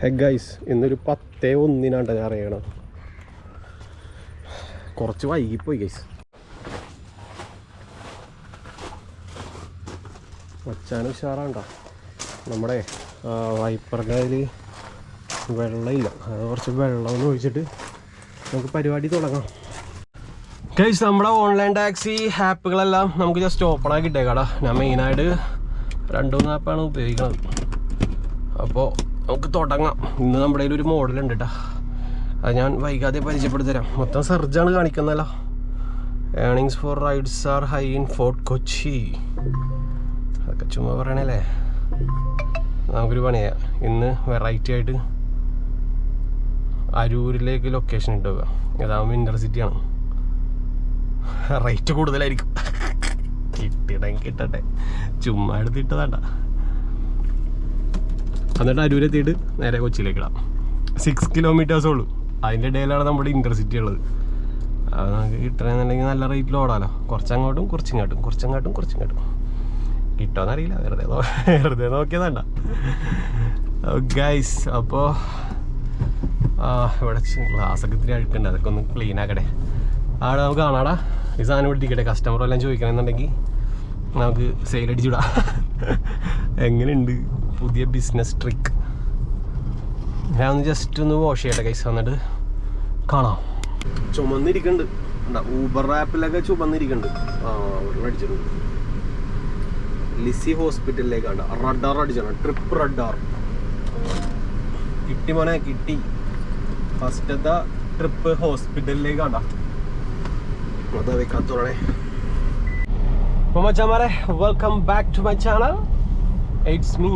ഹെ guys ഇന്നൊരു പത്തേ ഒന്നിനാണ്ട ഞാൻ അറിയണം. കുറച്ച് വൈകിപ്പോയി ഗൈസ് വച്ചാനും ഉഷാറാണ്ട? നമ്മുടെ വൈപ്പറിന്റെ വെള്ളമില്ല. അത് കുറച്ച് വെള്ളം ഒന്ന് ഒഴിച്ചിട്ട് നമുക്ക് പരിപാടി തുടങ്ങാം. ഗൈസ് നമ്മുടെ ഓൺലൈൻ ടാക്സി ആപ്പുകളെല്ലാം നമുക്ക് ജസ്റ്റ് ഓപ്പൺ ആക്കി ഇട്ടേക്കാടാ. ഞാൻ മെയിനായിട്ട് രണ്ടു മൂന്ന് ആപ്പാണ് ഉപയോഗിക്കുന്നത് അപ്പോൾ നമുക്ക് തുടങ്ങാം. ഇന്ന് നമ്മുടെ കയ്യിൽ ഒരു ഉണ്ട് കേട്ടോ അത് ഞാൻ വൈകാതെ പരിചയപ്പെടുത്തരാം. മൊത്തം സെർജാണ് കാണിക്കുന്നല്ലോ. Earnings for rides are high in Fort Kochi അതൊക്കെ ചുമ്മാ പറയണല്ലേ? നമുക്കൊരു പണിയാ ഇന്ന് വെറൈറ്റി ആയിട്ട് അരൂരിലേക്ക് ലൊക്കേഷൻ ഇട്ടുക ഇതാകുമ്പോൾ ഇന്റർസിറ്റിയാണ് റേറ്റ് കൂടുതലായിരിക്കും. കിട്ടിയിടം കിട്ടട്ടെ. ചുമ്മാ എടുത്തിട്ടതാണ്ട എന്നിട്ട് അരൂരെത്തിയിട്ട് നേരെ കൊച്ചിയിലേക്കിടാം സിക്സ് കിലോമീറ്റേഴ്സേ ഉള്ളൂ. അതിന്റെ ഇടയിലാണ് നമ്മുടെ ഇന്റർസിറ്റി ഉള്ളത്. അത് നമുക്ക് കിട്ടണമെന്നുണ്ടെങ്കിൽ നല്ല റേറ്റിൽ ഓടാലോ. കുറച്ചങ്ങോട്ടും കുറച്ചിങ്ങോട്ടും കുറച്ചങ്ങോട്ടും കുറച്ചിങ്ങോട്ടും. കിട്ടുമെന്നറിയില്ല വെറുതെ വെറുതെ നോക്കിയതാണ്ട ഗൈസ് അപ്പോൾ ഇവിടെ ഗ്ലാസ്സൊക്കെ ഇത്തിരി അഴുക്കുണ്ട്. അതൊക്കെ ഒന്ന് ക്ലീൻ ആക്കട്ടെ. ആടെ നമുക്ക് കാണാടാ. ഈ സാധനം പിടിക്കട്ടെ കസ്റ്റമർ എല്ലാം ചോദിക്കണമെന്നുണ്ടെങ്കിൽ നമുക്ക് സെയിൽ അടിച്ചുവിടാം. എങ്ങനെയുണ്ട്? പുതിയ ബിസിനസ് ട്രിക്ക് ഞാൻ ഒന്ന് ജസ്റ്റ് ഒന്ന് വാഷ് ചെയ്യട്ടെ കൈസ് വന്നിട്ട് കാണാം. ചുമന്നിരിക്കുന്നുണ്ട് ഊബർ ആപ്പിലൊക്കെ ചുമന്നിരിക്കുന്നുണ്ട് ആ ഒരെണ്ണം അടിച്ചിട്ടുണ്ട് ലിസി ഹോസ്പിറ്റലിലേക്കാണ് റഡാർ അടിച്ചാണ് ട്രിപ്പ് റഡാർ കിട്ടി മോനെ കിട്ടി. ഫസ്റ്റത്തെ ട്രിപ്പ് ഹോസ്പിറ്റലിലേക്കാണ്ടാ അതാ വെക്കാത്തോളെ welcome back to my channel it's me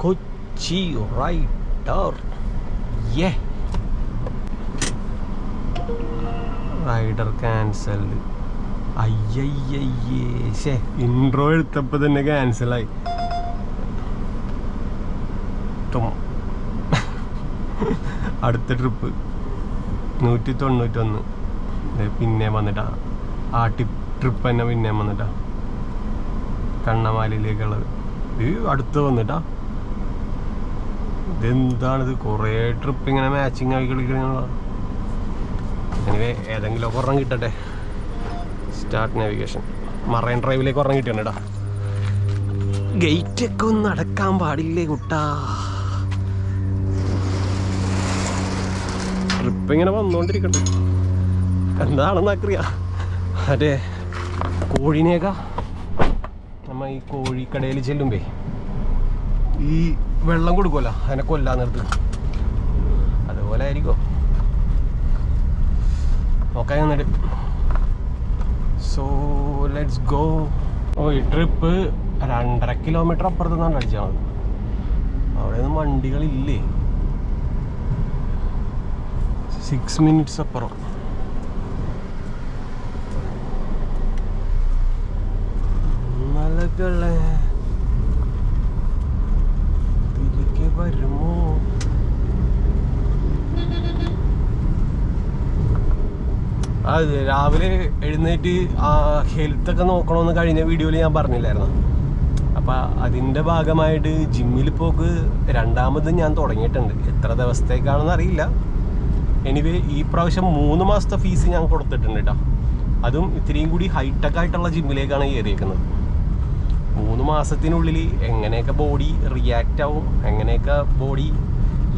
Kochi rider. Yay. Rider cancelled. അയ്യയ്യയ്യേ. ശേ ഇൻട്രോ എടുത്തപ്പോൾ തന്നെ ക്യാൻസലായി. അടുത്ത ട്രിപ്പ്. നൂറ്റി തൊണ്ണൂറ്റൊന്ന് പിന്നെ വന്നിട്ടാ. ആ ടിപ്പ് ട്രിപ്പ് തന്നെ പിന്നെ വന്നിട്ടാ. കണ്ണമാലിയിലേക്കുള്ളത്. അടുത്ത് വന്നിട്ടാ. ഇതെന്താണിത്? കുറേ ട്രിപ്പ് ഇങ്ങനെ മാച്ചിങ് ആയി കളിക്കണ എനിവേ ഒക്കെ ഒരെണ്ണം കിട്ടട്ടെ. സ്റ്റാർട്ട് നാവിഗേഷൻ മറൈൻ ഡ്രൈവിലേക്ക് ഒരെണ്ണം കിട്ടിയാണ് ഗേറ്റ് ഒക്കെ ഒന്ന് അടക്കാൻ പാടില്ലേ കുട്ടാ? ട്രിപ്പ് ഇങ്ങനെ വന്നുകൊണ്ടിരിക്കണ്ട് എന്താണെന്ന് അറിയാ. അതെ കോഴിനേക്കാ. നമ്മ ഈ കോഴിക്കടയിൽ ചെല്ലുമ്പേ ഈ വെള്ളം കൊടുക്കുമല്ലോ അതിനെ കൊല്ലാൻ നിർത്ത്. അതുപോലെ ആയിരിക്കും. ഓക്കെ എന്നിട്ട് സോ ലെറ്റ്സ് ഗോ ഓ ഈ ട്രിപ്പ് രണ്ടര കിലോമീറ്റർ അപ്പുറത്ത് നിന്നാണ് അടിച്ചാൽ മതി. അവിടെ ഒന്നും വണ്ടികളില്ലേ? സിക്സ് മിനിറ്റ്സ് അപ്പുറം. മലകളെ തിരികെ വരുമോ അത് രാവിലെ എഴുന്നേറ്റ് ആ ഹെൽത്ത് ഒക്കെ നോക്കണമെന്ന് കഴിഞ്ഞ വീഡിയോയിൽ ഞാൻ പറഞ്ഞില്ലായിരുന്നു? അപ്പം അതിന്റെ ഭാഗമായിട്ട് ജിമ്മിൽ പോക്ക് രണ്ടാമത് ഞാൻ തുടങ്ങിയിട്ടുണ്ട്. എത്ര ദിവസത്തേക്കാണെന്ന് അറിയില്ല. എനിവേ ഈ പ്രാവശ്യം മൂന്ന് മാസത്തെ ഫീസ് ഞാൻ കൊടുത്തിട്ടുണ്ട് കേട്ടോ അതും ഇത്രയും കൂടി ഹൈടെക് ആയിട്ടുള്ള ജിമ്മിലേക്കാണ് കയറിയേക്കുന്നത് മൂന്ന് മാസത്തിനുള്ളിൽ എങ്ങനെയൊക്കെ ബോഡി റിയാക്റ്റ് ആവും എങ്ങനെയൊക്കെ ബോഡി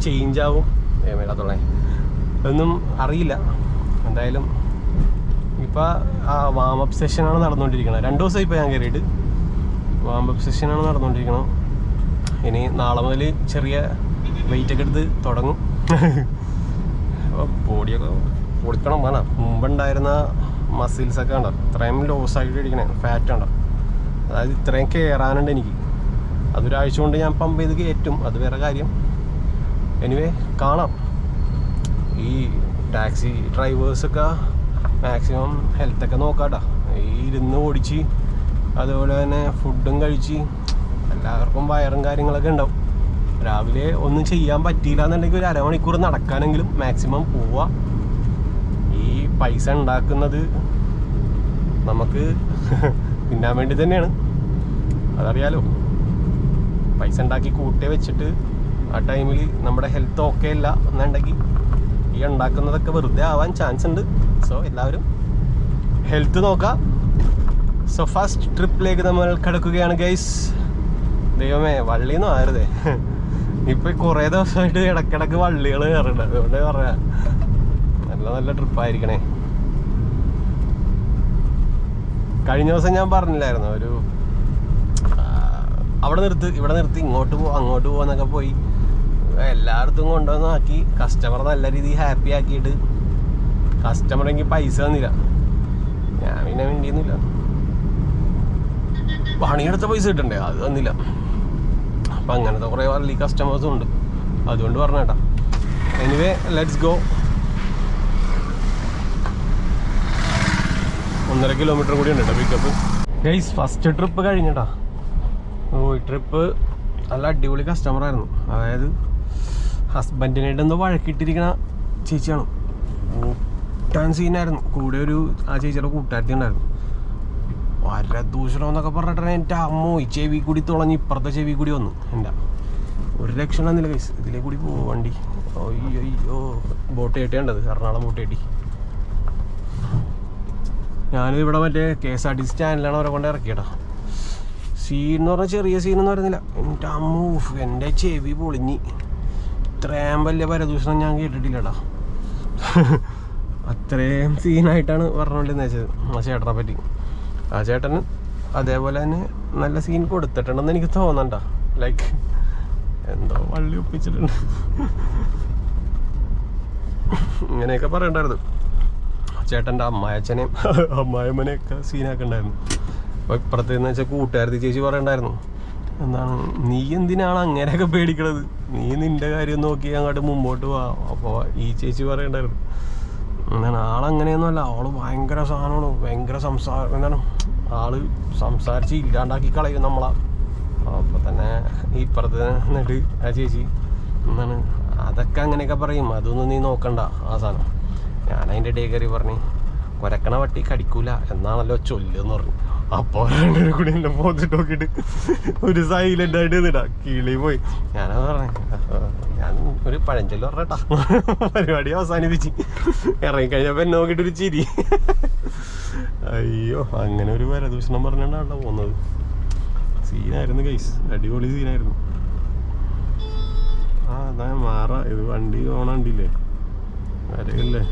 ചേഞ്ച് ആവും? മേളത്തോളെ ഒന്നും അറിയില്ല. എന്തായാലും ഇപ്പം ആ വാമപ്പ് സെഷനാണ് നടന്നുകൊണ്ടിരിക്കുന്നത് രണ്ട് ദിവസമായി ഇപ്പോൾ ഞാൻ കയറിയിട്ട് വാമപ്പ് സെഷനാണ് നടന്നുകൊണ്ടിരിക്കുന്നത് ഇനി നാളെ മുതൽ ചെറിയ വെയിറ്റ് ഒക്കെ എടുത്ത് തുടങ്ങും. അപ്പോൾ ബോഡിയൊക്കെ കൊടുക്കണം വേണം മുമ്പുണ്ടായിരുന്ന മസിൽസൊക്കെ ഉണ്ടോ ഇത്രയും ലോസ് ആയിട്ട് ഇരിക്കണേ. ഫാറ്റ് ഉണ്ടോ അതായത് ഇത്രയും കയറാനുണ്ട് എനിക്ക്. അതൊരാഴ്ച കൊണ്ട് ഞാൻ പമ്പ് ചെയ്ത് കയറ്റും. അത് വേറെ കാര്യം. എനിവേ കാണാം. ഈ ടാക്സി ഡ്രൈവേഴ്സൊക്കെ മാക്സിമം ഹെൽത്തൊക്കെ നോക്കാട്ടോ. ഈ ഇരുന്ന് ഓടിച്ച് അതുപോലെ തന്നെ ഫുഡും കഴിച്ച് എല്ലാവർക്കും വയറും കാര്യങ്ങളൊക്കെ ഉണ്ടാവും. രാവിലെ ഒന്നും ചെയ്യാൻ പറ്റിയില്ല എന്നുണ്ടെങ്കിൽ ഒരു അരമണിക്കൂർ നടക്കാനെങ്കിലും മാക്സിമം പോവുക ഈ പൈസ ഉണ്ടാക്കുന്നത് നമുക്ക് തിന്നാൻ വേണ്ടി തന്നെയാണ്. അതറിയാലോ. പൈസ ഉണ്ടാക്കി കൂട്ടി വെച്ചിട്ട് ആ ടൈമിൽ നമ്മുടെ ഹെൽത്ത് ഓക്കെ അല്ല എന്നുണ്ടെങ്കിൽ ഈ ഉണ്ടാക്കുന്നതൊക്കെ വെറുതെ ആവാൻ ചാൻസ് ഉണ്ട്. സോ എല്ലാവരും ഹെൽത്ത് നോക്കാം. സോ ഫസ്റ്റ് ട്രിപ്പിലേക്ക് നമ്മൾ കിടക്കുകയാണ് ഗൈസ് ദൈവമേ വള്ളിയൊന്നും ആരുതേ ഇപ്പൊ കുറേ ദിവസമായിട്ട് ഇടക്കിടക്ക് വള്ളികൾ കയറുന്നുണ്ട്. അതുകൊണ്ട് പറയാ നല്ല നല്ല ട്രിപ്പായിരിക്കണേ കഴിഞ്ഞ ദിവസം ഞാൻ പറഞ്ഞില്ലായിരുന്നു? ഒരു അവിടെ നിർത്ത് ഇവിടെ നിർത്തി ഇങ്ങോട്ട് പോ അങ്ങോട്ട് പോവാന്നൊക്കെ പോയി. എല്ലായിടത്തും കൊണ്ടുവന്നാക്കി. കസ്റ്റമർ നല്ല രീതിയിൽ ഹാപ്പി ആക്കിയിട്ട് കസ്റ്റമർ എനിക്ക് പൈസ തന്നില്ല. ഞാൻ പിന്നെ വേണ്ടിയൊന്നുമില്ല പണിയെടുത്ത പൈസ കിട്ടണ്ടേ? അത് തന്നില്ല. അപ്പം അങ്ങനത്തെ കുറേ വർലി കസ്റ്റമേഴ്സും ഉണ്ട്. അതുകൊണ്ട് പറഞ്ഞേട്ടാ എനിവേ ലെറ്റ്സ് ഗോ ഒന്നര കിലോമീറ്റർ കൂടി ഉണ്ട് കേട്ടോ പിക്കപ്പ് ഗൈസ് ഫസ്റ്റ് ട്രിപ്പ് കഴിഞ്ഞട്ടാ ഓ ഈ ട്രിപ്പ് നല്ല അടിപൊളി കസ്റ്റമർ ആയിരുന്നു. അതായത് ഹസ്ബൻഡിനായിട്ട് എന്തോ വഴക്കിട്ടിരിക്കണ ചേച്ചിയാണ്. കൂട്ടാൻ സീനായിരുന്നു. കൂടെ ഒരു ആ ചേച്ചിയുടെ കൂട്ടുകാരത്തി ഉണ്ടായിരുന്നു. വരദൂഷണം എന്നൊക്കെ പറഞ്ഞിട്ട് എന്റെ അമ്മോ ഈ ചെവി കൂടി തുളഞ്ഞ് ഇപ്പുറത്തെ ചെവി കൂടി വന്നു. എന്റെ ഒരു ലക്ഷണം എന്നില്ല കൈസ് ഇതിലേ കൂടി പോകും വണ്ടി? അയ്യോ അയ്യോ ബോട്ട് കെട്ടിയേണ്ടത് എറണാകുളം ബോട്ട് കെട്ടി. ഞാനിത് ഇവിടെ മറ്റേ K S R T C സ്റ്റാൻഡിലാണ് അവരെ കൊണ്ട് ഇറക്കിയടാ സീൻ എന്ന് പറഞ്ഞാൽ ചെറിയ സീനൊന്നും പറയുന്നില്ല എന്റെ അമ്മൂ എന്റെ ചെവി പൊളിഞ്ഞ്. ഇത്രയും വലിയ പരദൂഷണം ഞാൻ കേട്ടിട്ടില്ലടാ. അത്രയും സീനായിട്ടാണ് പറഞ്ഞുകൊണ്ടിരുന്ന വെച്ചത് ആ ചേട്ടനെ പറ്റി. ആ ചേട്ടൻ അതേപോലെ തന്നെ നല്ല സീൻ കൊടുത്തിട്ടുണ്ടെന്ന് എനിക്ക് തോന്നണ്ട. ലൈക്ക് എന്തോ വള്ളി ഒപ്പിച്ചിട്ടുണ്ട്. ഇങ്ങനെയൊക്കെ പറയണ്ടായിരുന്നു. ചേട്ടന്റെ അമ്മായച്ചനെയും അമ്മായമ്മനെയൊക്കെ സീനാക്കണ്ടായിരുന്നു. അപ്പോൾ ഇപ്പുറത്ത് വെച്ചാൽ കൂട്ടുകാരത്തി ചേച്ചി പറയണ്ടായിരുന്നു. എന്താണ് നീ എന്തിനാണ് അങ്ങനെയൊക്കെ പേടിക്കണത്? നീ നിന്റെ കാര്യം നോക്കി അങ്ങോട്ട് മുമ്പോട്ട് പോവാ അപ്പോൾ ഈ ചേച്ചി പറയണ്ടായിരുന്നു. എന്താണ് ആളങ്ങനെയൊന്നുമല്ല. ആൾ ഭയങ്കര സാധനമാണ്. ഭയങ്കര സംസാരം എന്താണ് ആൾ സംസാരിച്ച് ഇല്ലാണ്ടാക്കി കളയും നമ്മളാ. അപ്പോൾ തന്നെ ഈ ഇപ്പുറത്ത് എന്നിട്ട് ആ ചേച്ചി എന്താണ് അതൊക്കെ അങ്ങനെയൊക്കെ പറയും. അതൊന്നും നീ നോക്കണ്ട ആ സാധനം. ഞാൻ ഡേ കയറി പറഞ്ഞു കൊരക്കണ വട്ടി കടിക്കൂല. എന്നാണല്ലോ ചൊല്ലെന്ന് പറഞ്ഞു. അപ്പോൾ രണ്ടുപേരും കൂടി എന്നെ പോന്നിട്ട് നോക്കിട്ട് ഒരു സൈലന്റ് ആയിട്ട് നിന്നിട്ടാ കിളി പോയി. ഞാനത് പറഞ്ഞു ഞാൻ ഒരു പഴഞ്ചൊല്ല് പറഞ്ഞേട്ടാ. പരിപാടി അവസാനിപ്പിച്ച്. ഇറങ്ങിക്കഴിഞ്ഞപ്പോ എന്നെ നോക്കിയിട്ട് ഒരു ചിരി. അയ്യോ അങ്ങനെ ഒരു പരദൂഷണം പറഞ്ഞാണ്ടാണല്ലോ പോകുന്നത് സീനായിരുന്നു കൈസ് അടിപൊളി സീനായിരുന്നു. ആ അതാ മാറ. ഇത് വണ്ടി ഓണണ്ടില്ലേ? വരയില്ലേ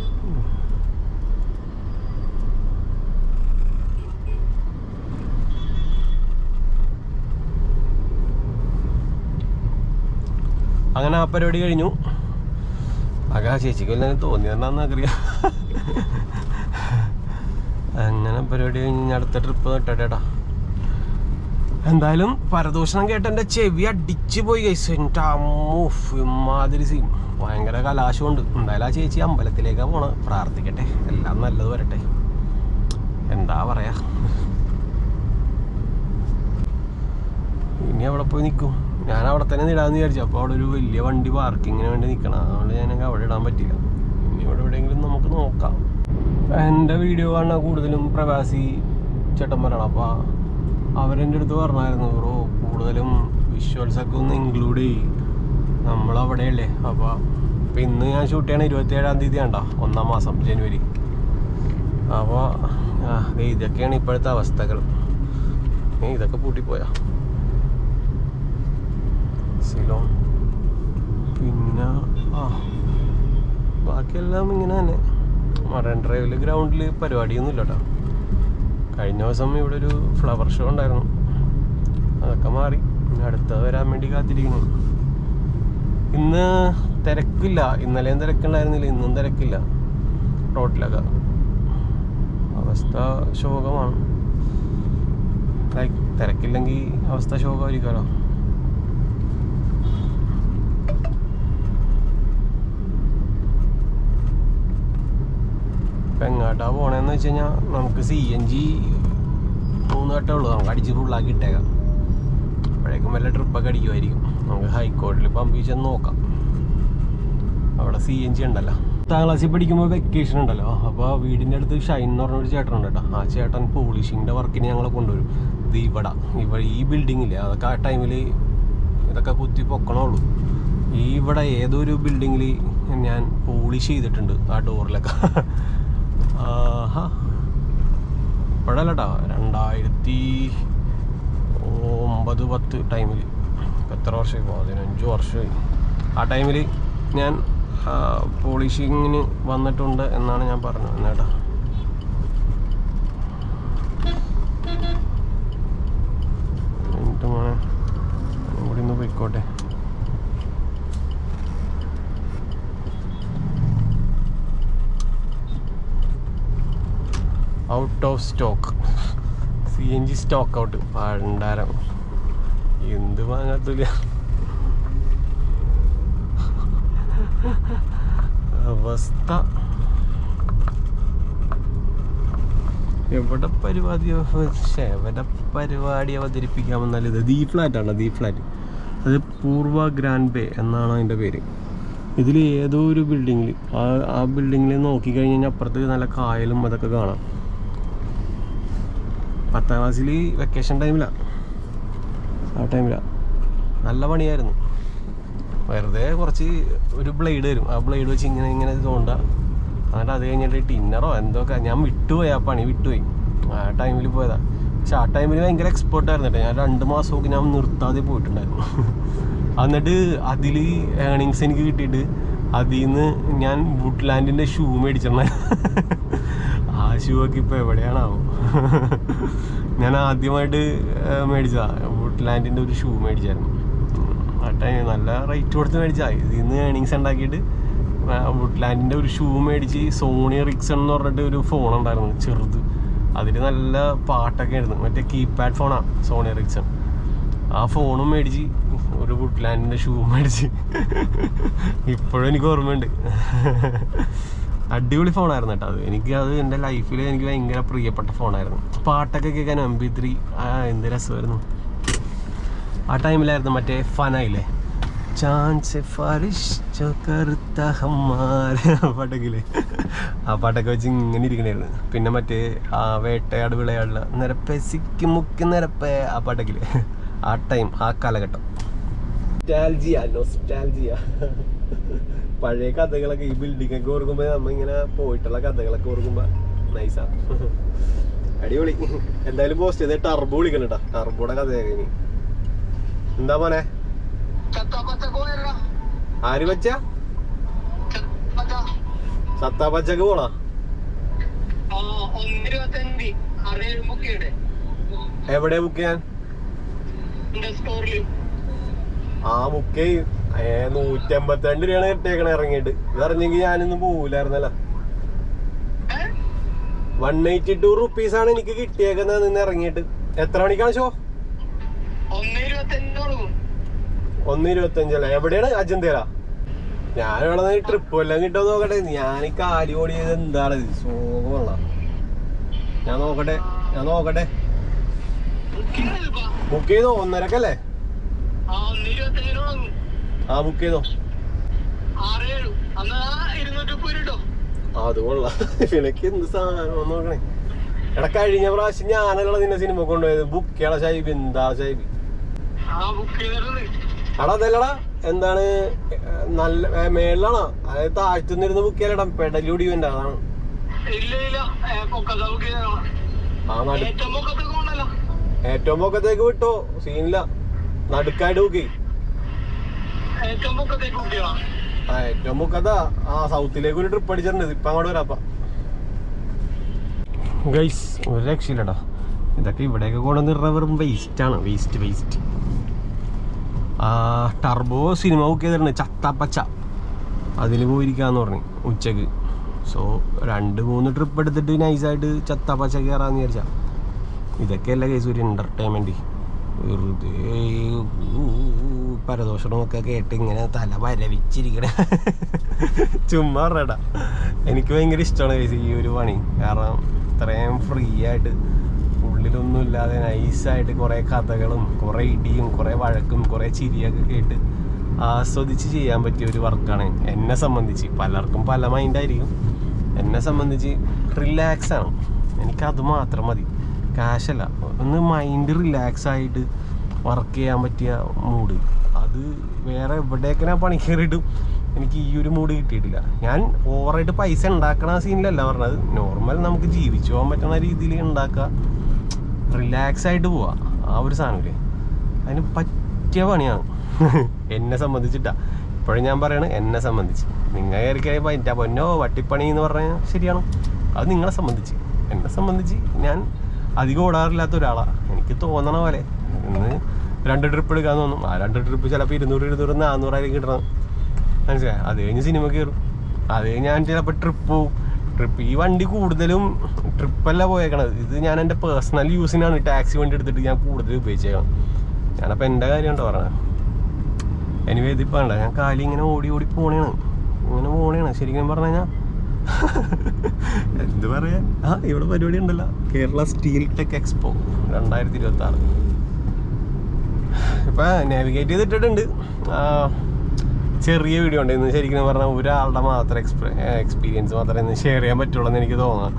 അങ്ങനെ ആ പരിപാടി കഴിഞ്ഞു. അകാ ചേച്ചിക്ക് വല്ലതും തോന്നി അറിയാം. അങ്ങനെ പരിപാടി കഴിഞ്ഞ് അടുത്ത ട്രിപ്പ് നട്ടേട്ടാ എന്തായാലും പരദൂഷണം കേട്ട് എന്റെ ചെവി അടിച്ചു പോയി കൈസ് സീൻ ഭയങ്കര കലാശമുണ്ട്. എന്തായാലും ആ ചേച്ചി അമ്പലത്തിലേക്കാ പോണ. പ്രാർത്ഥിക്കട്ടെ. എല്ലാം നല്ലത് വരട്ടെ. എന്താ പറയാ? ഇനി അവിടെ പോയി നിൽക്കും. ഞാൻ അവിടെ തന്നെ ഇടാന്ന് വിചാരിച്ചു. അപ്പോൾ അവിടെ ഒരു വലിയ വണ്ടി പാർക്കിങ്ങിന് വേണ്ടി നിൽക്കണം അതുകൊണ്ട് ഞാൻ അവിടെ ഇടാൻ പറ്റില്ല. ഇനി ഇവിടെ എവിടെയെങ്കിലും നമുക്ക് നോക്കാം. എന്റെ വീഡിയോ കാണാൻ കൂടുതലും പ്രവാസി ചേട്ടന്മാരാണ്. അപ്പോൾ അവരെന്റെ അടുത്ത് പറഞ്ഞായിരുന്നു ബ്രോ കൂടുതലും വിഷ്വൽസ് ഒക്കെ ഒന്ന് ഇൻക്ലൂഡ് ചെയ്യും. നമ്മളവിടെയല്ലേ? അപ്പോൾ ഇപ്പം ഇന്ന് ഞാൻ ഷൂട്ട് ചെയ്യണ ഇരുപത്തി ഏഴാം തീയതി കണ്ടോ? ഒന്നാം മാസം ജനുവരി. അപ്പോൾ ഇതൊക്കെയാണ് ഇപ്പോഴത്തെ അവസ്ഥകൾ ഇതൊക്കെ പൂട്ടിപ്പോയാ. സിലോൺ പിന്നെ ആ. ബാക്കിയെല്ലാം ഇങ്ങനെ തന്നെ. മറൈൻ ഡ്രൈവിൽ ഗ്രൗണ്ടിൽ പരിപാടിയൊന്നുമില്ല കേട്ടോ കഴിഞ്ഞ ദിവസം ഇവിടെ ഒരു ഫ്ലവർ ഷോ ഉണ്ടായിരുന്നു. അതൊക്കെ മാറി. പിന്നെ അടുത്തത് വരാൻ വേണ്ടി കാത്തിരിക്കുന്നു. ഇന്ന് തിരക്കില്ല. ഇന്നലെയും തിരക്കുണ്ടായിരുന്നില്ല. ഇന്നും തിരക്കില്ല. റോട്ടിലൊക്കെ. അവസ്ഥ ശോകമാണ്. തിരക്കില്ലെങ്കിൽ അവസ്ഥ ശോകമായിരിക്കുമല്ലോ. ഇപ്പം എങ്ങോട്ടാണ് പോണേന്ന് വെച്ച് കഴിഞ്ഞാൽ നമുക്ക് സി എൻ ജി മൂന്ന് ഉള്ളൂ. നമുക്ക് അടിച്ച് ഫുള്ളാക്കി ഇട്ടേക്കാം. അപ്പോഴേക്കും വല്ല ട്രിപ്പൊക്കെ അടിക്കുമായിരിക്കും. നമുക്ക് ഹൈക്കോർട്ടിൽ പമ്പ് ചെന്ന് നോക്കാം. അവിടെ സി എൻ ജി ഉണ്ടല്ലോ. പത്താം ക്ലാസ്സിൽ പഠിക്കുമ്പോൾ വെക്കേഷൻ ഉണ്ടല്ലോ. അപ്പോൾ വീടിന്റെ അടുത്ത് ഷൈൻ എന്ന് പറഞ്ഞൊരു ചേട്ടനുണ്ട് കേട്ടോ. ആ ചേട്ടൻ പോളിഷിങ്ങിന്റെ വർക്കിന് ഞങ്ങളെ കൊണ്ടുവരും. ഇത് ഇവിടെ. ഇവിടെ ഈ ബിൽഡിങ്ങില്ല അതൊക്കെ ആ ടൈമിൽ ഇതൊക്കെ കുത്തി പൊക്കണുള്ളൂ. ഈ ഇവിടെ ഏതൊരു ബിൽഡിങ്ങിൽ ഞാൻ പോളിഷ് ചെയ്തിട്ടുണ്ട്. ആ ഡോറിലൊക്കെ ഇപ്പോഴല്ല കേട്ടോ രണ്ടായിരത്തി ഒമ്പത് പത്ത് ടൈമിൽ എത്ര വർഷമായി? പതിനഞ്ച് വർഷമായി. ആ ടൈമിൽ ഞാൻ പോളിഷിങ്ങിന് വന്നിട്ടുണ്ട് എന്നാണ് ഞാൻ പറഞ്ഞത്. എന്നേട്ടാ എന്നിട്ട് മോനെ. കൂടി ഒന്ന് പോയിക്കോട്ടെ. Out of stock C N G stock out പണ്ടാരം എന്ത് വാങ്ങാത്തില്ല. അവസ്ഥ. എവിടെ പരിപാടി എവിടെ പരിപാടി അവതരിപ്പിക്കാമെന്നാൽ ഇത് ദീ ഫ്ലാറ്റ് ആണ്? ദീ ഫ്ലാറ്റ് അത് പൂർവ ഗ്രാൻഡ് ബേ എന്നാണ് അതിന്റെ പേര്. ഇതിൽ ഏതോ ഒരു ബിൽഡിങ്ങിൽ ആ ആ ബിൽഡിങ്ങിൽ നോക്കിക്കഴിഞ്ഞ് കഴിഞ്ഞാൽ അപ്പുറത്ത് നല്ല കായലും അതൊക്കെ കാണാം. പത്താം ക്ലാസ്സിൽ വെക്കേഷൻ ടൈമിലാണ് ആ ടൈമിലാണ് നല്ല പണിയായിരുന്നു. വെറുതെ കുറച്ച് ഒരു ബ്ലേഡ് വരും. ആ ബ്ലേഡ് വെച്ച് ഇങ്ങനെ ഇങ്ങനെ തോണ്ട. എന്നിട്ട് അത് കഴിഞ്ഞിട്ട് ടിന്നറോ എന്തൊക്കെ ഞാൻ വിട്ടുപോയി ആ പണി വിട്ടുപോയി. ആ ടൈമിൽ പോയതാണ് പക്ഷെ ആ ടൈമിൽ ഭയങ്കര എക്സ്പേർട്ട് ആയിരുന്നു ഞാൻ രണ്ട് മാസം മാസമൊക്കെ ഞാൻ നിർത്താതെ പോയിട്ടുണ്ടായിരുന്നു. എന്നിട്ട് അതിൽ ഏണിങ്സ് എനിക്ക് കിട്ടിയിട്ട് അതിൽ നിന്ന് ഞാൻ വുഡ്ലാൻഡിന്റെ ഷൂ മേടിച്ചിരുന്ന ആ ഷൂ ഒക്കെ ഇപ്പോൾ എവിടെയാണാവോ? ഞാൻ ആദ്യമായിട്ട് മേടിച്ചതാണ് വുഡ്ലാൻഡിന്റെ ഒരു ഷൂ മേടിച്ചായിരുന്നു. ആ ടൈം നല്ല റേറ്റ് കൊടുത്ത് മേടിച്ചാൽ ഇതിൽ നിന്ന് ഏണിങ്സ് ഉണ്ടാക്കിയിട്ട് വുഡ്ലാൻഡിന്റെ ഒരു ഷൂ മേടിച്ച് സോണി റിക്സൺ എന്ന് പറഞ്ഞിട്ട് ഒരു ഫോൺ ഉണ്ടായിരുന്നു ചെറുത്. അതിൽ നല്ല പാട്ടൊക്കെ ആയിരുന്നു. മറ്റേ കീപാഡ് ഫോണാണ് സോണി റിക്സൺ. ആ ഫോണും മേടിച്ച് ഒരു വുഡ്ലാൻഡിന്റെ ഷൂ മേടിച്ച്. ഇപ്പോഴും എനിക്ക് ഓർമ്മയുണ്ട്. അടിപൊളി ഫോണായിരുന്നു കേട്ടോ അത്. എനിക്ക് അത് എന്റെ ലൈഫിൽ എനിക്ക് ഭയങ്കര പ്രിയപ്പെട്ട ഫോണായിരുന്നു. പാട്ടൊക്കെ കേൾക്കാൻ എം പി ത്രീ എന്ത് രസമായിരുന്നു. ആ ടൈമിലായിരുന്നു മറ്റേ ഫനയില്ലേ? ചാൻസ് പാട്ടൊക്കെ ആ പാട്ടൊക്കെ വെച്ച് ഇങ്ങനെ ഇരിക്കണായിരുന്നു. പിന്നെ മറ്റേ ആ വേട്ടയാട് വിളയാടുള്ള നിരപ്പേ സിക്കി മുക്കി നിരപ്പേ ആ പാട്ടൊക്കെ ആ ടൈം ആ കാലഘട്ടം. നൊസ്റ്റാൾജിയ നൊസ്റ്റാൾജിയ പഴയ കഥകളൊക്കെ ഈ ബിൽഡിംഗ് ഒക്കെ നമ്മ ഇങ്ങനെ പോയിട്ടുള്ള കഥകളൊക്കെ ഓർക്കുമ്പോ നൈസാ അടിപൊളി. എന്തായാലും പോസ്റ്റ് ചെയ്ത് ടർബോ വിളിക്കണം കേട്ടോ ടർബോടെ കഥയൊക്കെ ഇനി. എന്താ മോനെ? ആര് വെച്ച സത്താ പച്ചക്ക് പോണാ? എവിടെ ബുക്ക് ചെയ്യാൻ? ആ ബുക്ക് ചെയ്യും. നൂറ്റമ്പത്തിരണ്ട് രൂപയാണ് കിട്ടിയേക്കണ ഇറങ്ങിയിട്ട്. ഇത് അറിഞ്ഞെങ്കിൽ ഞാനൊന്നും പോവില്ലായിരുന്നല്ല വൺ എയ്റ്റി ടു റുപ്പീസ് ആണ് എനിക്ക് കിട്ടിയേക്കുന്നത് നിന്ന് ഇറങ്ങിയിട്ട്. എത്ര മണിക്കാണ് ഷോ ഒന്ന് ഇരുപത്തഞ്ചല്ല എവിടെയാണ് അജന്തേല? ഞാൻ ഇവിടെ ട്രിപ്പ് എല്ലാം കിട്ടുമോ നോക്കട്ടെ. ഞാൻ ഈ കാലി ഓടിയത് എന്താണ്? സോകമുള്ള ഞാൻ നോക്കട്ടെ ഞാൻ നോക്കട്ടെ. ബുക്ക് ചെയ്തോ? ഒന്നരക്കല്ലേ? ആ ബുക്ക് ചെയ്തോ? അത് കൊള്ളാം. എനിക്ക് എന്ത് സാധനം നോക്കണേ. എടാ കഴിഞ്ഞ പ്രാവശ്യം ഞാനല്ല നിന്നെ സിനിമ കൊണ്ടുപോയത്. ബുക്ക് ചെയ്യണ ഷൈബി. എന്താ ഷൈബി? എടാ അതല്ലടാ. എന്താണ് നല്ല മേളിലാണോ? അതായത് താഴ്ത്തുന്നിരുന്ന് ബുക്ക് ചെയ്യലടാ. പെടലൂടി വേണ്ട അതാണ്. ഏറ്റവും പൊക്കത്തേക്ക് വിട്ടോ. സീനില്ല. നടുക്കായിട്ട് ബുക്ക് ചെയ്യും. ഏറ്റവും പൊക്കത്താ ആ സൗത്തിലേക്ക് ഒരു ട്രിപ്പ് അടിച്ചിട്ടുണ്ട്. ഇപ്പൊ അങ്ങോട്ട് വരാപ്പ ഗൈസ് ഒരു രക്ഷയില്ലടാ. ഇതൊക്കെ ഇവിടെയൊക്കെ കൊണ്ടുവന്നിടുന്ന വെറും വേസ്റ്റ് ആണ്. വേസ്റ്റ് വേസ്റ്റ് ആ ടർബോ സിനിമ ബുക്ക് ചെയ്തിട്ടുണ്ട്. ചത്തപ്പച്ച. അതിൽ പോയിരിക്കാന്ന് പറഞ്ഞു ഉച്ചയ്ക്ക്. സോ രണ്ട് മൂന്ന് ട്രിപ്പ് എടുത്തിട്ട് നൈസായിട്ട് ചത്തപ്പച്ച കയറാന്ന് വിചാരിച്ചാൽ ഇതൊക്കെയല്ല കേസ് ഒരു എന്റർടൈൻമെന്റ് വെറുതെ പരദോഷണമൊക്കെ കേട്ട് ഇങ്ങനെ തല വരവിച്ചിരിക്കണ. ചുമ്മാ പറയടാ. എനിക്ക് ഭയങ്കര ഇഷ്ടമാണ് ഈ ഒരു പണി. കാരണം ഇത്രയും ഫ്രീ ആയിട്ട് ഉള്ളിലൊന്നും ഇല്ലാതെ നൈസായിട്ട് കുറേ കഥകളും കുറേ ഇടിയും കുറേ വഴക്കും കുറേ ചിരിയൊക്കെ കേട്ട് ആസ്വദിച്ച് ചെയ്യാൻ പറ്റിയ ഒരു വർക്കാണ് എന്നെ സംബന്ധിച്ച്. പലർക്കും പല മൈൻഡായിരിക്കും എന്നെ സംബന്ധിച്ച് റിലാക്സ് ആണ്. എനിക്കത് മാത്രം മതി. കാശല്ല. ഒന്ന് മൈൻഡ് റിലാക്സ് ആയിട്ട് വർക്ക് ചെയ്യാൻ പറ്റിയ മൂഡ് അത് വേറെ എവിടെയൊക്കെ ഞാൻ പണി കയറിയിട്ടും എനിക്ക് ഈ ഒരു മൂഡ് കിട്ടിയിട്ടില്ല. ഞാൻ ഓവറായിട്ട് പൈസ ഉണ്ടാക്കണ സീനിലല്ല പറഞ്ഞത്. നോർമൽ നമുക്ക് ജീവിച്ചു പോകാൻ പറ്റുന്ന രീതിയിൽ ഉണ്ടാക്കുക. റിലാക്സ് ആയിട്ട് പോവാ ആ ഒരു സാധനമില്ലേ? അതിന് പറ്റിയ പണിയാണ്. എന്നെ സംബന്ധിച്ചിട്ടാ. ഇപ്പോഴും ഞാൻ പറയണ എന്നെ സംബന്ധിച്ച്. നിങ്ങൾ കയറി പറ്റാ പൊന്നോ വട്ടിപ്പണി എന്ന് പറഞ്ഞാൽ ശരിയാണ്? അത് നിങ്ങളെ സംബന്ധിച്ച്. എന്നെ സംബന്ധിച്ച് ഞാൻ അധികം ഓടാറില്ലാത്ത ഒരാളാണ് എനിക്ക് തോന്നണ പോലെ. ഇന്ന് രണ്ട് ട്രിപ്പ് എടുക്കാൻ തോന്നും. ആ രണ്ട് ട്രിപ്പ് ചിലപ്പോൾ ഇരുന്നൂറ് ഇരുന്നൂറ് നാന്നൂറായിരിക്കും കിട്ടണം മനസ്സിലായി? അത് കഴിഞ്ഞ് സിനിമ കയറും അത് കഴിഞ്ഞ് ഞാൻ ചിലപ്പോൾ ട്രിപ്പ് പോവും. ട്രിപ്പ് ഈ വണ്ടി കൂടുതലും ട്രിപ്പല്ല പോയേക്കണത്. ഇത് ഞാൻ എന്റെ പേഴ്സണൽ യൂസിനാണ് ടാക്സി വണ്ടി എടുത്തിട്ട് ഞാൻ കൂടുതൽ ഉപയോഗിച്ചേക്കണം ഞാനപ്പോൾ എന്റെ കാര്യമുണ്ടോ പറഞ്ഞത്. എനിവേ ഇതിപ്പോൾ ഞാൻ കാലി ഇങ്ങനെ ഓടി ഓടി പോണേണ്. ഇങ്ങനെ പോണേണ്. ശരിക്കും പറഞ്ഞു കഴിഞ്ഞാൽ എന്ത് പറയാ? ആ ഇവിടെ പരിപാടി ഉണ്ടല്ലോ. കേരള സ്റ്റീൽ ടെക് എക്സ്പോ രണ്ടായിരത്തി ഇരുപത്തി ആറ് ഇപ്പൊ നാവിഗേറ്റ് ചെയ്തിട്ടിട്ടുണ്ട്. ചെറിയ വീഡിയോ ഉണ്ട്. ഇന്ന് ശരിക്കും പറഞ്ഞാൽ ഒരാളുടെ മാത്രം എക്സ്പീ എക്സ്പീരിയൻസ് മാത്രമേ ഇന്ന് ഷെയർ ചെയ്യാൻ പറ്റുള്ളൂ എന്ന് എനിക്ക് തോന്നാം.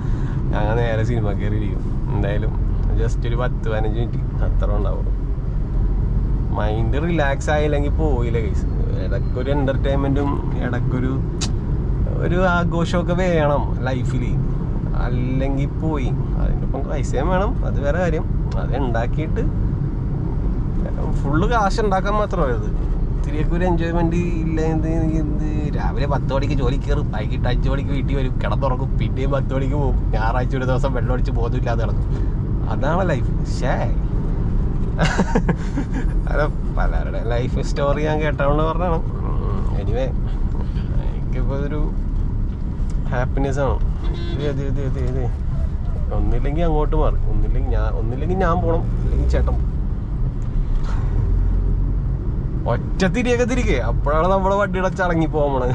ഞങ്ങൾ നേരെ സിനിമ കയറിയിരിക്കും. എന്തായാലും ജസ്റ്റ് ഒരു പത്ത് പതിനഞ്ച് മിനിറ്റ് അത്ര ഉണ്ടാവുള്ളൂ. മൈൻഡ് റിലാക്സ് ആയില്ലെങ്കിൽ പോയില്ല കേസ് ഇടയ്ക്കൊരു എന്റർടൈൻമെന്റും ഇടയ്ക്കൊരു ഒരു ആഘോഷമൊക്കെ വേണം ലൈഫിൽ അല്ലെങ്കിൽ പോയി. അതിനൊപ്പം പൈസയും വേണം അത് വേറെ കാര്യം. അത് ഉണ്ടാക്കിയിട്ട് ഫുള്ള് കാശ് ഉണ്ടാക്കാൻ മാത്രമേ അത് ഇത്തിരിയൊക്കെ ഒരു എൻജോയ്മെന്റ് ഇല്ല എന്ത് എന്ത് രാവിലെ പത്ത് മണിക്ക് ജോലി കയറും. വൈകിട്ട് അഞ്ച് മണിക്ക് വീട്ടിൽ വരും. കിടന്നുറങ്ങും. പിന്നെയും പത്ത് മണിക്ക് പോകും ഞായറാഴ്ച ഒരു ദിവസം വെള്ളം അടിച്ച് ബോധമില്ലാതെ കിടക്കും. അതാണ് ലൈഫ് ഷേ അല്ല പലരുടെ ലൈഫ് സ്റ്റോറി ഞാൻ കേട്ടാണെന്ന് പറഞ്ഞാണ് എനിവേ എനിക്കിപ്പോൾ ഒരു ഹാപ്പിനെസ് ആണ്? ഇത് ഇത് ഇത് ഒന്നില്ലെങ്കിൽ അങ്ങോട്ട് മാറി. ഒന്നില്ലെങ്കിൽ ഞാൻ ഒന്നില്ലെങ്കിൽ ഞാൻ പോണം. അല്ലെങ്കിൽ ചേട്ടൻ ഒറ്റത്തിരിയൊക്കെ ഒറ്റ തിരിയൊക്കെ തിരികെ. അപ്പോഴാണ് നമ്മളെ വണ്ടിയുടെ ചടങ്ങി പോകണം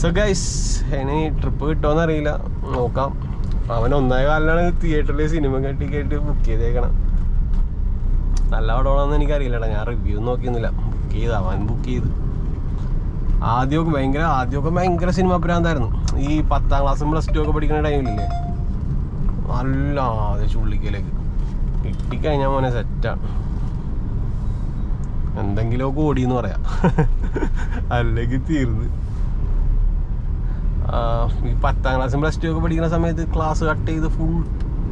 സോ ഗൈസ് ഇനി ട്രിപ്പ് കിട്ടുമോ അറിയില്ല. നോക്കാം. അവൻ ഒന്നായ കാലിലാണ് തിയേറ്ററിൽ സിനിമ കെട്ടി കേട്ട് ബുക്ക് ചെയ്തേക്കണം. നല്ല പടമാണെന്ന് എനിക്കറിയില്ലടാ. ഞാൻ റിവ്യൂ നോക്കിയൊന്നുമില്ല. ബുക്ക് ചെയ്ത് അവൻ ബുക്ക് ചെയ്ത്. ആദ്യമൊക്കെ ഭയങ്കര ആദ്യമൊക്കെ ഭയങ്കര സിനിമ പ്രാന്തായിരുന്നു ഈ പത്താം ക്ലാസ്സും പ്ലസ് ടു ഒക്കെ പഠിക്കുന്ന ടൈമിലില്ലേ നല്ല അത് ചുള്ളിക്കലേക്ക്. കിട്ടിക്കഴിഞ്ഞാൽ മോനെ സെറ്റാണ് എന്തെങ്കിലുമൊക്കെ ഓടിയെന്ന് പറയാം. അല്ലെങ്കിൽ തീർന്ന്. ഈ പത്താം ക്ലാസ്സും പ്ലസ് ടു ഒക്കെ പഠിക്കുന്ന സമയത്ത് ക്ലാസ് കട്ട് ചെയ്ത് ഫുൾ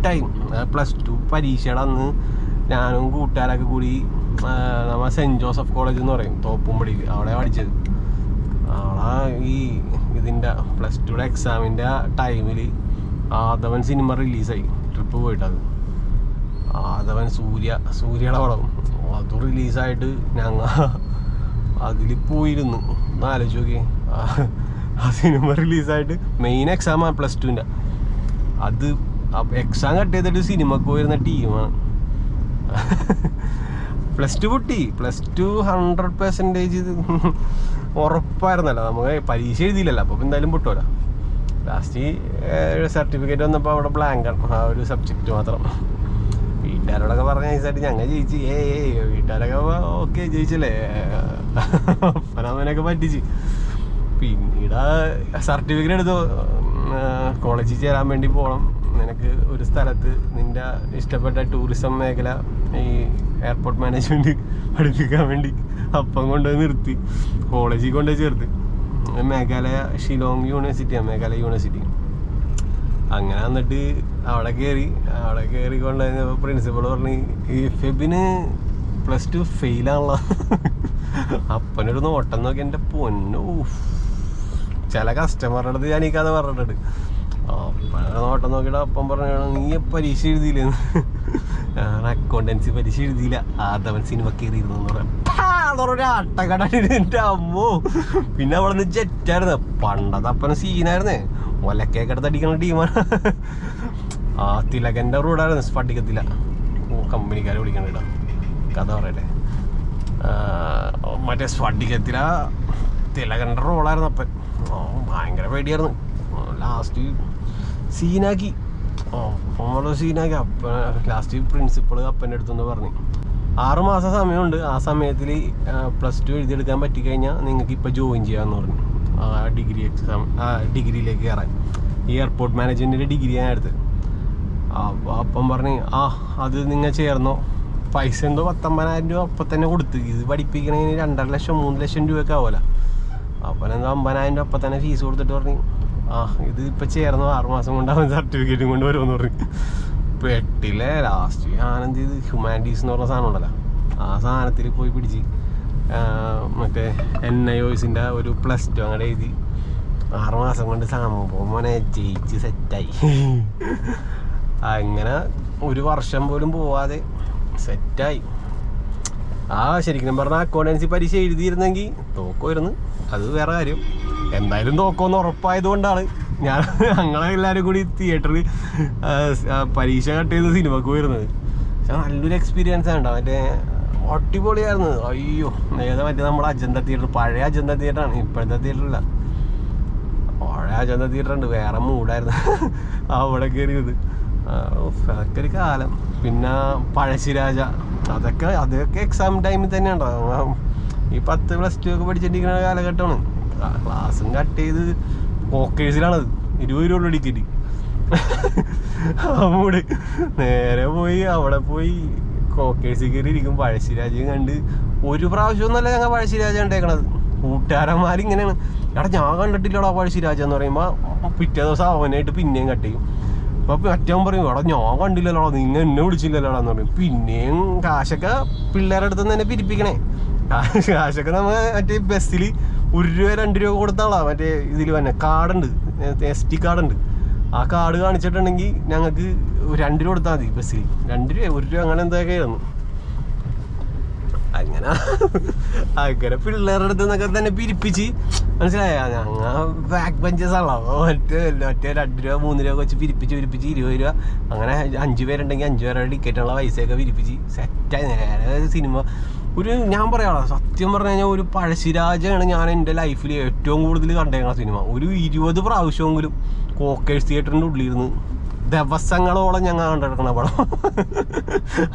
ടൈം പ്ലസ് ടു പരീക്ഷയുടെ അന്ന് ഞാനും കൂട്ടുകാരൊക്കെ കൂടി നമ്മൾ സെന്റ് ജോസഫ് കോളേജ് എന്ന് പറയും തോപ്പുംപടിയിൽ അവിടെ പഠിച്ചത്. അവിടെ ഈ ഇതിന്റെ പ്ലസ് ടുയുടെ എക്സാമിന്റെ ടൈമിൽ ആദവൻ സിനിമ റിലീസായി ട്രിപ്പ് പോയിട്ടത് ആദവൻ സൂര്യ സൂര്യയുടെ പടം അത് റിലീസായിട്ട് ഞങ്ങൾ അതിൽ പോയിരുന്നു. ഒന്ന് ആലോചിച്ച് നോക്കി ആ സിനിമ റിലീസായിട്ട് മെയിൻ എക്സാമാണ് പ്ലസ് ടുവിന്റെ അത് എക്സാം കട്ട് ചെയ്തിട്ട് സിനിമക്ക് പോയിരുന്ന ടീമാണ് പ്ലസ് ടു പൊട്ടി. പ്ലസ് ടു ഹൺഡ്രഡ് പെർസെന്റേജ് ഉറപ്പായിരുന്നല്ലോ. നമുക്ക് പരീക്ഷ എഴുതിയില്ലല്ലോ. അപ്പോൾ എന്തായാലും പൊട്ടുമല്ലോ ലാസ്റ്റ് സർട്ടിഫിക്കറ്റ് വന്നപ്പോൾ അവിടെ ബ്ലാങ്ക് ആണ്. ആ ഒരു സബ്ജക്റ്റ് മാത്രം. വീട്ടുകാരോടൊക്കെ പറഞ്ഞ നൈസായിട്ട് ഞങ്ങൾ ജയിച്ച്. ഏ വീട്ടുകാരൊക്കെ ഓക്കെ ജയിച്ചല്ലേ. അപ്പനമ്മനൊക്കെ പറ്റിച്ച്. പിന്നീട് സർട്ടിഫിക്കറ്റ് എടുത്തു. കോളേജിൽ ചേരാൻ വേണ്ടി പോകണം നിനക്ക് ഒരു സ്ഥലത്ത് നിന്റെ ഇഷ്ടപ്പെട്ട ടൂറിസം മേഖല ഈ എയർപോർട്ട് മാനേജ്മെന്റ് പഠിപ്പിക്കാൻ വേണ്ടി അപ്പം കൊണ്ടുപോയി നിർത്തി. കോളേജിൽ കൊണ്ടുപോയി ചേർത്ത്. മേഘാലയ ഷിലോങ് യൂണിവേഴ്സിറ്റിയാണ് മേഘാലയ യൂണിവേഴ്സിറ്റി അങ്ങനെ വന്നിട്ട് അവിടെ കയറി അവിടെ കയറി കൊണ്ടുവന്നപ്പോൾ പ്രിൻസിപ്പൾ പറഞ്ഞു ഈ ഫെബിന് പ്ലസ് ടു ഫെയിലാണല്ലോ അപ്പനൊരു നോട്ടം നോക്കി എന്റെ പൊന്നു. ചില കസ്റ്റമറുടെ അടുത്ത് ഞാൻ ഈ കഥ പറഞ്ഞിട്ടുണ്ട്. നോട്ടം നോക്കിയിട്ട് അപ്പം പറഞ്ഞു നീ പരീക്ഷ എഴുതിയില്ലെന്ന്. അക്കൗണ്ടൻസി പരീക്ഷ എഴുതിയില്ല. ആദവൻ സിനിമ കയറിയിരുന്നു എന്ന് പറയാം. ഒരു അട്ടക്കട അമ്മോ. പിന്നെ അവിടെ നിന്ന് ജെറ്റായിരുന്നു പണ്ടത്തെ അപ്പന സീനായിരുന്നേ ഒലക്കേക്ക് എടുത്ത് അടിക്കുന്ന ടീമാണ് ആ തിലകന്റെ റോഡായിരുന്നു ഓ കമ്പനിക്കാരെ വിളിക്കണ കേട്ടോ. കഥ പറയട്ടെ. മറ്റേ സ്ഫടികത്തില തിലകന്റെ റോളായിരുന്നു അപ്പൻ. ഭയങ്കര പേടിയായിരുന്നു. ലാസ്റ്റ് സീനാക്കി. ഓ നമ്മൾ സീനാക്കി. ക്ലാസ് ലാസ്റ്റ് പ്രിൻസിപ്പൾ അപ്പന്റെ അടുത്തുനിന്ന് പറഞ്ഞു. ആറുമാസം സമയമുണ്ട്. ആ സമയത്തിൽ പ്ലസ് ടു എഴുതിയെടുക്കാൻ പറ്റിക്കഴിഞ്ഞാൽ നിങ്ങൾക്ക് ഇപ്പോൾ ജോയിൻ ചെയ്യാമെന്ന് പറഞ്ഞു. ആ ഡിഗ്രി എക്സാം ആ ഡിഗ്രിയിലേക്ക് കയറാൻ ഈ എയർപോർട്ട് മാനേജ്മെന്റിന്റെ ഡിഗ്രി ഞാൻ എടുത്ത് അപ്പോൾ അപ്പം പറഞ്ഞ് ആ അത് നിങ്ങൾ ചേർന്നോ? പൈസ എന്തോ പത്തൊമ്പതിനായിരം രൂപ അപ്പം തന്നെ കൊടുത്ത്. ഇത് പഠിപ്പിക്കണമെങ്കിൽ രണ്ടര ലക്ഷം മൂന്ന് ലക്ഷം രൂപയൊക്കെ ആവുമല്ലോ അപ്പം എന്തോ അമ്പതിനായിരം രൂപ അപ്പം തന്നെ ഫീസ് കൊടുത്തിട്ട് പറഞ്ഞു ആ ഇത് ഇപ്പം ചേർന്ന് ആറുമാസം കൊണ്ട് അവൻ സർട്ടിഫിക്കറ്റും കൊണ്ട് വരുമെന്ന് പറഞ്ഞു. പെട്ടില്ലേ ലാസ്റ്റ് ഞാനെന്ത് ചെയ്ത്? ഹ്യൂമാനിറ്റീസ് എന്ന് പറഞ്ഞ സാധനം ഉണ്ടല്ലോ. ആ സാധനത്തിൽ പോയി പിടിച്ച് മറ്റേ എൻ ഐ ഒരു പ്ലസ് ടു അങ്ങനെ എഴുതി. ആറുമാസം കൊണ്ട് സംഭവം മോനെ ജയിച്ച് സെറ്റായി അങ്ങനെ ഒരു വർഷം പോലും പോവാതെ സെറ്റായി ആ ശരിക്കും പറഞ്ഞാൽ അക്കൗണ്ടൻസി പരീക്ഷ എഴുതിയിരുന്നെങ്കിൽ തോക്കുമായിരുന്നു അത് വേറെ കാര്യം. എന്തായാലും നോക്കുമെന്ന് ഉറപ്പായത് കൊണ്ടാണ് ഞാൻ ഞങ്ങളെ എല്ലാവരും കൂടി തിയേറ്ററിൽ പരീക്ഷ കട്ട് ചെയ്ത് സിനിമക്ക് പോയിരുന്നത്. പക്ഷെ നല്ലൊരു എക്സ്പീരിയൻസ് ആണ് മറ്റേ അടിപൊളിയായിരുന്നു. അയ്യോ ഏതാ മറ്റേ നമ്മുടെ അജന്ത തിയേറ്റർ പഴയ അജന്ത തിയേറ്ററാണ് ഇപ്പോഴത്തെ തിയേറ്ററില്ല പഴയ അജന്ത തിയേറ്റർ ഉണ്ട്. വേറെ മൂടായിരുന്നു. അവിടെ കയറിയത് അതൊക്കെ ഒരു കാലം. പിന്നെ പഴശ്ശിരാജ അതൊക്കെ അതൊക്കെ എക്സാം ടൈമിൽ തന്നെ ഈ പത്ത് പ്ലസ് ടു ഒക്കെ പഠിച്ചിട്ടിരിക്കുന്ന കാലഘട്ടമാണ്. ക്ലാ- ക്ലാസ്സും കട്ട് ചെയ്ത് പോക്കേഴ്സിലാണത് ഇരുപത് രൂപ ടിക്കറ്റ് അവിടെ നേരെ പോയി അവിടെ പോയി കോക്കേഴ്സിൽ കയറി ഇരിക്കും. പഴശ്ശിരാജയും കണ്ട് ഒരു പ്രാവശ്യം ഒന്നല്ല ഞങ്ങൾ പഴശ്ശിരാജ കണ്ടേക്കണത്. കൂട്ടുകാരന്മാരിങ്ങനെയാണ് എടാ ഞാൻ കണ്ടിട്ടില്ലടാ പഴശ്ശിരാജ എന്ന് പറയുമ്പോൾ പിറ്റേ ദിവസം അവനായിട്ട് പിന്നെയും കട്ട് ചെയ്യും. അപ്പം മറ്റവൻ പറയും എടാ ഞാൻ കണ്ടില്ലല്ലോ നിങ്ങൾ എന്നെ വിളിച്ചില്ലല്ലോ എന്ന് പറയും. പിന്നെയും കാശൊക്കെ പിള്ളേരുടെ അടുത്ത് തന്നെ പിരിപ്പിക്കണേ. കാശ് കാശൊക്കെ നമ്മൾ മറ്റേ ബസ്സിൽ ഒരു രൂപ രണ്ട് രൂപ കൊടുത്താളാ മറ്റേ ഇതിൽ വന്നെ. കാർഡുണ്ട്. എസ് ടി കാർഡുണ്ട്. ആ കാർഡ് കാണിച്ചിട്ടുണ്ടെങ്കിൽ ഞങ്ങൾക്ക് രണ്ട് രൂപ കൊടുത്താൽ മതി ബസ്സിൽ രണ്ട് രൂപ ഒരു രൂപ അങ്ങനെ എന്തൊക്കെയായിരുന്നു. അങ്ങനെ അങ്ങനെ പിള്ളേരുടെ അടുത്ത് നിന്നൊക്കെ തന്നെ പിരിപ്പിച്ച്. മനസ്സിലായ? ഞങ്ങൾ ബാക്ക് ബെഞ്ചസ് ആണല്ലോ മറ്റേ മറ്റേ രണ്ട് രൂപ മൂന്ന് രൂപ വെച്ച് പിരിപ്പിച്ച് പിരിപ്പിച്ച് ഇരുപത് രൂപ. അങ്ങനെ അഞ്ച് പേരുണ്ടെങ്കിൽ അഞ്ച് പേരുടെ ടിക്കറ്റുള്ള പൈസയൊക്കെ പിരിപ്പിച്ച് സെറ്റായി നേരെ സിനിമ ഒരു ഞാൻ പറയാം സത്യം പറഞ്ഞു കഴിഞ്ഞാൽ ഒരു പഴശ്ശിരാജയാണ് ഞാൻ എന്റെ ലൈഫിൽ ഏറ്റവും കൂടുതൽ കണ്ടേക്കുന്ന സിനിമ ഒരു ഇരുപത് പ്രാവശ്യമെങ്കിലും കോക്കേഴ്സ് തിയേറ്ററിന്റെ ഉള്ളിലിരുന്ന് ദിവസങ്ങളോളം ഞങ്ങൾ കണ്ടെടുക്കണ പടം.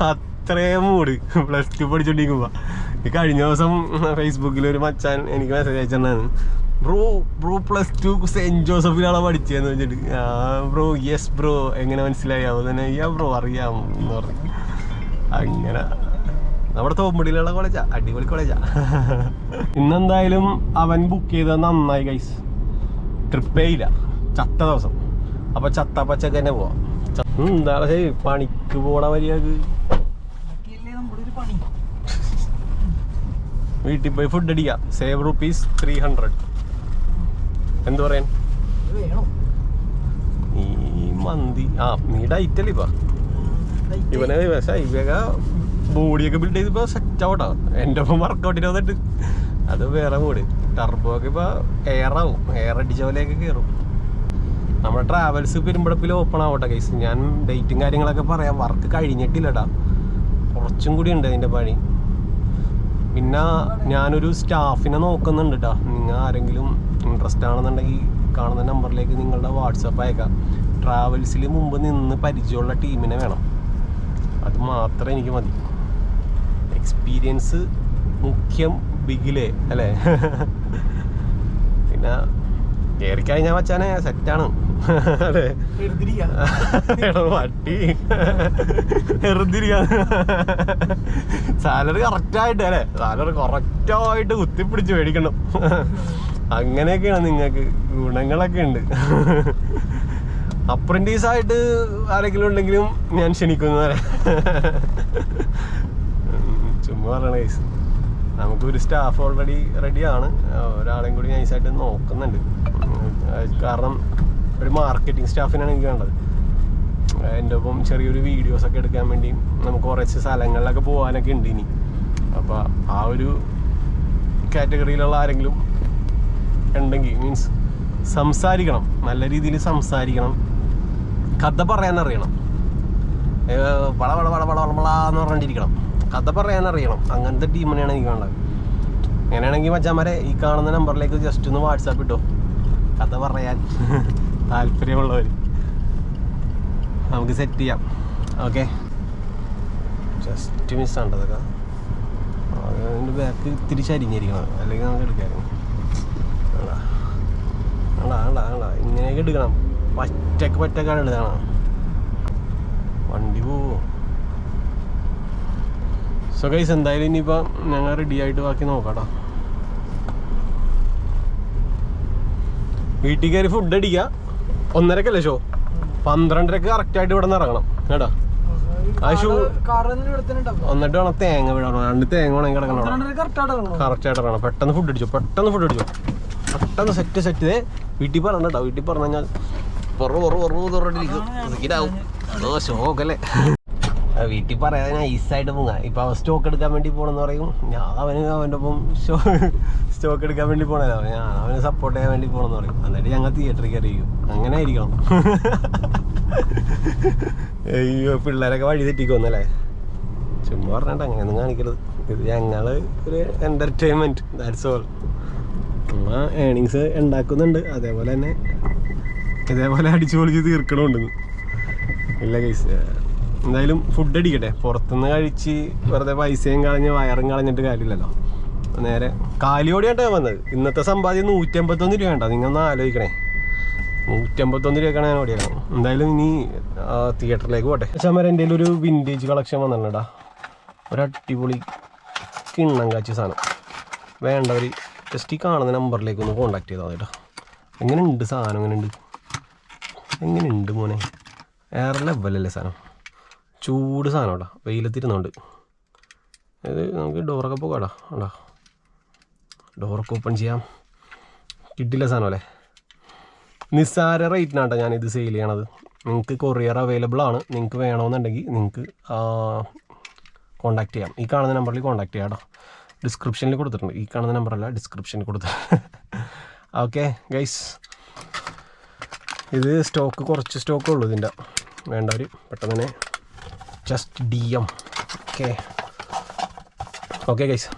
അത്രയും മൂട് പ്ലസ് ടു പഠിച്ചോണ്ടിരിക്കുമ്പോൾ ഈ കഴിഞ്ഞ ദിവസം ഫേസ്ബുക്കിൽ ഒരു മച്ചാൻ എനിക്ക് message അയച്ചിട്ടുണ്ടായിരുന്നു. Bro bro plus two Saint ജോസഫിലാണ് പഠിച്ചതെന്ന് വെച്ചിട്ട്. ആ ബ്രോ യെസ് ബ്രോ എങ്ങനെ മനസ്സിലായി? തന്നെ യാ ബ്രോ അറിയാം. എന്ന് പറഞ്ഞു. അങ്ങനെ. നമ്മുടെ തോമ്പടിയിലുള്ള കോളേജാ അടിപൊളി കോളേജാ. ഇന്നെന്തായാലും അവൻ ബുക്ക് ചെയ്തത് നന്നായി കൈസ് ട്രിപ്പേ ഇല്ല. ചത്ത ദിവസം. അപ്പൊ ചത്ത പച്ചക്ക് തന്നെ പോവാം. എന്താ പണിക്ക് പോണ വരികക്ക് നമ്മുടെ ഒരു പണി? വീട്ടിൽ പോയി ഫുഡ് അടിക്കാം. സേവ് റുപ്പീസ് ത്രീ ഹൺഡ്രഡ് എന്തു പറയാൻ? ഈ മന്തി. ആ നീ ഡൈറ്റല്ലേ ഇപ്പൊ. ഇവനെ പക്ഷേ ഇവക ബോഡിയൊക്കെ ബിൽഡ് ചെയ്തപ്പോ സെറ്റ് ആവട്ടോ. എന്റെ ഒപ്പം വർക്കൗട്ടിന് വന്നിട്ട്. അത് വേറെ മൂടി. ടർബോ ഒക്കെ ഇപ്പൊ എയർ ആവും. എയർ അടിച്ച പോലെയൊക്കെ കയറും നമ്മുടെ ട്രാവൽസ് പെരുമ്പടപ്പിൽ ഓപ്പൺ ആവട്ടെ കേസ് ഞാൻ ഡേറ്റും കാര്യങ്ങളൊക്കെ പറയാം. വർക്ക് കഴിഞ്ഞിട്ടില്ലടാ. കുറച്ചും കൂടി ഉണ്ട് അതിന്റെ പണി. പിന്നെ ഞാനൊരു സ്റ്റാഫിനെ നോക്കുന്നുണ്ട് കേട്ടോ നിങ്ങൾ ആരെങ്കിലും ഇൻട്രസ്റ്റ് ആണെന്നുണ്ടെങ്കിൽ കാണുന്ന നമ്പറിലേക്ക് നിങ്ങളുടെ വാട്സപ്പ് അയക്കാം. ട്രാവൽസിൽ മുമ്പ് നിന്ന് പരിചയമുള്ള ടീമിനെ വേണം. അത് മാത്രമേ എനിക്ക് മതി. എക്സ്പീരിയൻസ് മുഖ്യം ബിഗിലേ അല്ലേ? പിന്നെ കയറി കഴിഞ്ഞാൽ വച്ചാനെ സെറ്റാണ് വട്ടി. വെറുതിരിക്കാ. സാലറി കറക്റ്റായിട്ട് അല്ലേ? സാലറി കറക്റ്റായിട്ട് കുത്തിപ്പിടിച്ച് മേടിക്കണം. അങ്ങനെയൊക്കെയാണ് നിങ്ങൾക്ക് ഗുണങ്ങളൊക്കെ ഉണ്ട്. അപ്രന്റീസായിട്ട് ആരെങ്കിലും ഉണ്ടെങ്കിലും ഞാൻ ക്ഷണിക്കുന്നവരെ ചുമ്മാ പറയണ കേസ് നമുക്കൊരു സ്റ്റാഫ് ഓൾറെഡി റെഡിയാണ് ഒരാളെയും കൂടി നൈസായിട്ട് നോക്കുന്നുണ്ട്. കാരണം ഒരു മാർക്കറ്റിംഗ് സ്റ്റാഫിനാണ് എനിക്ക് വേണ്ടത്. എന്റെ ഒപ്പം ചെറിയൊരു വീഡിയോസൊക്കെ എടുക്കാൻ വേണ്ടി നമുക്ക് കുറച്ച് സ്ഥലങ്ങളിലൊക്കെ പോകാനൊക്കെ ഉണ്ട് ഇനി. അപ്പോൾ ആ ഒരു കാറ്റഗറിയിലുള്ള ആരെങ്കിലും ഉണ്ടെങ്കിൽ മീൻസ് സംസാരിക്കണം. നല്ല രീതിയിൽ സംസാരിക്കണം. കഥ ഏ, വള വള വള വള വള എന്ന് പറഞ്ഞിരിക്കണം. കഥ പറയാൻ അറിയണം. അങ്ങനത്തെ ടീമിനെയാണ് എനിക്ക് വേണ്ടത്. അങ്ങനെയാണെങ്കിൽ മച്ചാമാരെ ഈ കാണുന്ന നമ്പറിലേക്ക് ജസ്റ്റ് ഒന്ന് വാട്സാപ്പ് ഇട്ടോ. കഥ പറയാൻ താല്പര്യമുള്ളവർ നമുക്ക് സെറ്റ് ചെയ്യാം. ഓക്കെ ജസ്റ്റ് മിസ്സാണ്ട് അതൊക്കെ അതിന്റെ ബാക്ക് ഇത്തിരി ചരിഞ്ഞിരിക്കണം. അല്ലെങ്കിൽ നമുക്ക് എടുക്കാമായിരുന്നു ആണ്ടാ ആണ്ടാ ആണ്ടാ ഇങ്ങനെയൊക്കെ എടുക്കണം. പറ്റക്ക് പറ്റക്കാണ് എടുക്കണം. വണ്ടി പോവോ? സോ ഗൈസ് എന്തായാലും ഇനിയിപ്പോൾ ഞങ്ങൾ റെഡി ആയിട്ട് ബാക്കി നോക്കാട്ടോ വീട്ടിൽ കയറി ഫുഡ് അടിക്കുക ഒന്നരക്കല്ലേ ഷോ പന്ത്രണ്ടരക്ക് കറക്റ്റായിട്ട് ഇവിടെ നിന്ന് ഇറങ്ങണം കേട്ടോ ആ ഷൂ- എന്നിട്ട് വേണം തേങ്ങ വിടണം രണ്ട് തേങ്ങ വേണമെങ്കിൽ കിടക്കണം കറക്റ്റായിട്ട് ഇറങ്ങണം പെട്ടെന്ന് ഫുഡ് അടിച്ചോ പെട്ടെന്ന് ഫുഡ് അടിച്ചോ പെട്ടെന്ന് സെറ്റ് സെറ്റ് ചെയ്തേ വീട്ടിൽ പറഞ്ഞ കേട്ടോ വീട്ടിൽ പറഞ്ഞു കഴിഞ്ഞാൽ പൊറു പൊറു പൊറു തുറന്നിരിക്കും ഇതാവും ദോശ ഷോക്കല്ലേ വീട്ടിൽ പറയാതെ നൈസായിട്ട് മുങ്ങാം ഇപ്പൊ അവൻ സ്റ്റോക്ക് എടുക്കാൻ വേണ്ടി പോണെന്ന് പറയും. ഞാൻ അവന് അവന്റെ ഒപ്പം സ്റ്റോക്ക് എടുക്കാൻ വേണ്ടി പോണല്ലോ ഞാൻ അവന് സപ്പോർട്ട് ചെയ്യാൻ വേണ്ടി പോണെന്ന് പറയും. എന്നിട്ട് ഞങ്ങൾ തിയേറ്ററിൽ കയറിയിരിക്കും. അങ്ങനെ ആയിരിക്കണം. അയ്യോ പിള്ളേരൊക്കെ വഴി തെറ്റിക്കൊന്നല്ലേ? ചുമ്മാ പറഞ്ഞിട്ട് അങ്ങനെയൊന്നും കാണിക്കരുത്. ഇത് ഞങ്ങൾ ഒരു എന്റർടൈൻമെന്റ് ദാറ്റ്സ് ഓൾ നമ്മ ഏണിങ്സ് ഉണ്ടാക്കുന്നുണ്ട്. അതേപോലെ തന്നെ ഇതേപോലെ അടിച്ചു പൊളിച്ച് തീർക്കണമുണ്ടെന്ന് ഇല്ല കേസ് എന്തായാലും ഫുഡ് അടിക്കട്ടെ. പുറത്തുനിന്ന് കഴിച്ച് വെറുതെ പൈസയും കളഞ്ഞ് വയറും കളഞ്ഞിട്ട് കാര്യമില്ലല്ലോ. നേരെ കാലിയോടെയായിട്ടാണ് വന്നത്. ഇന്നത്തെ സമ്പാദ്യം നൂറ്റമ്പത്തൊന്ന് രൂപ നിങ്ങൾ ഒന്ന് ആലോചിക്കണേ. നൂറ്റമ്പത്തൊന്ന് രൂപക്കാണ് ഞാൻ ഓടിയത്. എന്തായാലും ഇനി തിയേറ്ററിലേക്ക് പോട്ടെ. ചമര എന്റെ ഒരു വിന്റേജ് കളക്ഷൻ വന്നിട്ടുണ്ടാ ഒരു അടിപൊളി കിണ്ണം കാച്ചി സാധനം. വേണ്ടവർ ജസ്റ്റ് ഈ കാണുന്ന നമ്പറിലേക്ക് ഒന്ന് കോണ്ടാക്ട് ചെയ്താൽ കേട്ടോ എങ്ങനെയുണ്ട് സാധനം? എങ്ങനെയുണ്ട്? എങ്ങനെയുണ്ട് മോനെ? വേറെ ലെവലല്ലേ സാധനം? ചൂട് സാധനം കേട്ടോ വെയിലത്തിരുന്നുണ്ട്. അതായത് നമുക്ക് ഡോറൊക്കെ പോകാടാ ഉണ്ടോ ഡോറൊക്കെ ഓപ്പൺ ചെയ്യാം. കിട്ടില്ല സാധനം അല്ലേ? നിസ്സാര റേറ്റിനാട്ടോ ഞാനിത് സെയിൽ ചെയ്യണത്. നിങ്ങൾക്ക് കൊറിയർ അവൈലബിൾ ആണ്. നിങ്ങൾക്ക് വേണമെന്നുണ്ടെങ്കിൽ നിങ്ങൾക്ക് കോണ്ടാക്ട് ചെയ്യാം. ഈ കാണുന്ന നമ്പറിൽ കോണ്ടാക്ട് ചെയ്യാം കേട്ടോ. ഡിസ്ക്രിപ്ഷനിൽ കൊടുത്തിട്ടുണ്ട്. ഈ കാണുന്ന നമ്പറല്ല ഡിസ്ക്രിപ്ഷനിൽ കൊടുത്തിട്ടുണ്ട്. ഓക്കെ ഗൈസ് ഇത് സ്റ്റോക്ക് കുറച്ച് സ്റ്റോക്കേ ഉള്ളൂ ഇതിന്റെ. വേണ്ടവർ പെട്ടെന്ന് തന്നെ just D M okay okay guys